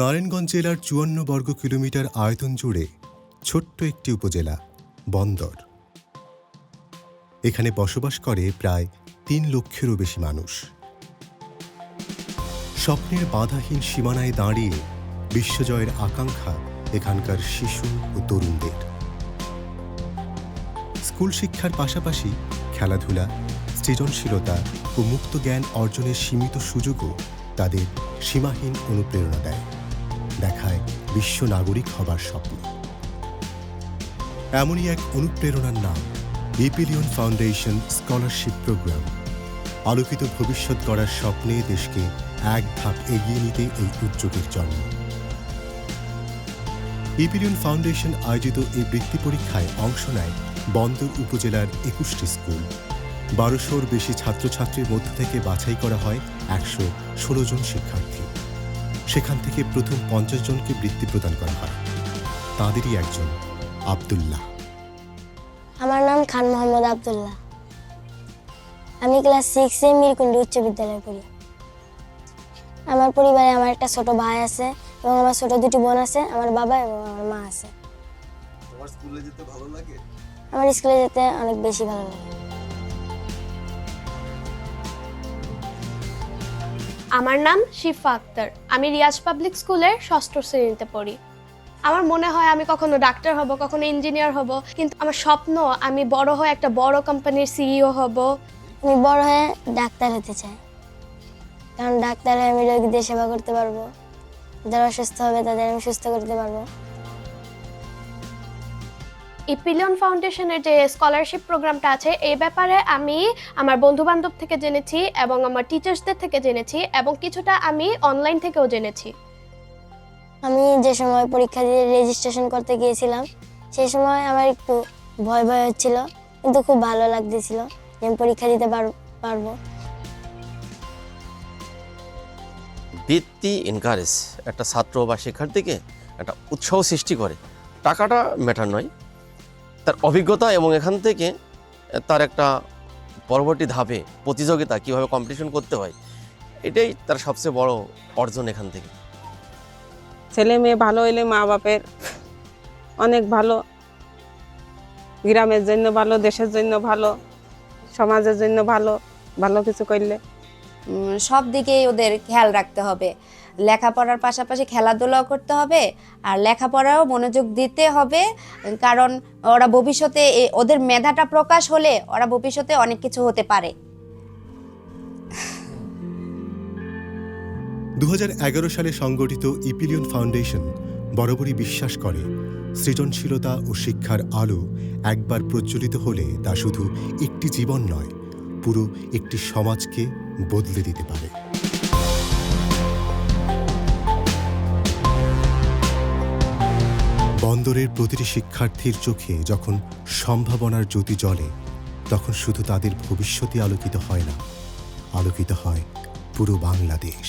নারায়ণগঞ্জ জেলার চুয়ান্ন বর্গ কিলোমিটার আয়তন জুড়ে ছোট্ট একটি উপজেলা, বন্দর। এখানে বসবাস করে প্রায় তিন লক্ষেরও বেশি মানুষ। স্বপ্নের বাধাহীন সীমানায় দাঁড়িয়ে বিশ্বজয়ের আকাঙ্ক্ষা এখানকার শিশু ও তরুণদের। স্কুল শিক্ষার পাশাপাশি খেলাধুলা, সৃজনশীলতা ও মুক্ত জ্ঞান অর্জনের সীমিত সুযোগও তাদের সীমাহীন অনুপ্রেরণা দেয়। দেখায় বিশ্ব নাগরিক হবার স্বপ্ন। এমনই এক অনুপ্রেরণার নাম ইপিলিয়ন ফাউন্ডেশন স্কলারশিপ প্রোগ্রাম আলোকিত ভবিষ্যৎ গড়ার স্বপ্নে দেশকে এক ধাপ এগিয়ে নিতে এই উদ্যোগের জন্ম। ইপিলিয়ন ফাউন্ডেশন আয়োজিত এই বৃত্তি পরীক্ষায় অংশ নেয় বন্দর উপজেলার একুশটি স্কুল। বারোশোর বেশি ছাত্রছাত্রীর মধ্য থেকে বাছাই করা হয় একশো ষোলো জন শিক্ষার্থী। সেখান থেকে প্রথম পঞ্চাশ জনকে বৃত্তি প্রদান করা হয়। তাঁদেরই একজন আবদুল্লাহ। আমার নাম খান মোহাম্মদ আবদুল্লাহ। আমি ক্লাস সিক্সে মিরকুন্ডি উচ্চ বিদ্যালয়ে পড়ি। আমার পরিবারে আমার একটা ছোট ভাই আছে এবং আমার ছোট দুটি বোন আছে আমার বাবা এবং আমার মা আছে। তোমার স্কুলে যেতে ভালো লাগে? আমার স্কুলে যেতে অনেক বেশি ভালো লাগে। আমার নাম শিফা আক্তার। আমি রিয়াজ পাবলিক স্কুলের ষষ্ঠ শ্রেণীতে পড়ি। আমার মনে হয় আমি কখনো ডাক্তার হব, কখনো ইঞ্জিনিয়ার হব, কিন্তু আমার স্বপ্ন আমি বড় হয়ে একটা বড় কোম্পানির সিইও হব। আমি বড় হয়ে ডাক্তার হতে চাই। কারণ ডাক্তার হয়ে আমি রোগীদের সেবা করতে পারব। যারা অসুস্থ হবে তাদের আমি সুস্থ করতে পারব। ইপিলিয়ন ফাউন্ডেশনের যে স্কলারশিপ প্রোগ্রামটা আছে এই ব্যাপারে আমি আমার বন্ধু বান্ধব থেকে জেনেছি এবং আমার টিচার্সদের থেকে জেনেছি এবং কিছুটা আমি অনলাইন থেকেও জেনেছি। আমি যে সময় পরীক্ষা দিয়ে রেজিস্ট্রেশন করতে গিয়েছিলাম সেই সময় আমার একটু ভয় ভয় হচ্ছিল কিন্তু খুব ভালো লাগতেছিল যে আমি পরীক্ষা দিতে পার- পারব। বৃত্তি এনকারেজ একটা ছাত্র বা শিক্ষার্থীকে একটা উৎসাহ সৃষ্টি করে। টাকাটা ম্যাটার নয় তার অভিজ্ঞতা এবং এখান থেকে তার একটা পরবর্তী ধাপে প্রতিযোগিতা কীভাবে কম্পিটিশন করতে হয় এটাই তার সবচেয়ে বড় অর্জন এখান থেকে। ছেলে মেয়ে ভালো হইলে মা বাপের অনেক ভালো গ্রামের জন্য ভালো দেশের জন্য ভালো সমাজের জন্য ভালো ভালো কিছু করলে। সব দিকেই ওদের খেয়াল রাখতে হবে। লেখাপড়ার পাশাপাশি খেলাধুলাও করতে হবে আর লেখাপড়াও মনোযোগ দিতে হবে, কারণ ওরা ভবিষ্যতে ওদের মেধাটা প্রকাশ হলে ওরা ভবিষ্যতে অনেক কিছু হতে পারে। দু হাজার এগারো সালে সংগঠিত ইপিলিয়ন ফাউন্ডেশন বরাবরই বিশ্বাস করে, সৃজনশীলতা ও শিক্ষার আলো একবার প্রজ্বলিত হলে তা শুধু একটি জীবন নয়, পুরো একটি সমাজকে বদলে দিতে পারে। বন্দরের প্রতিটি শিক্ষার্থীর চোখে যখন সম্ভাবনার জ্যোতি জ্বলে, তখন শুধু তাদের ভবিষ্যতই আলোকিত হয় না, আলোকিত হয় পুরো বাংলাদেশ।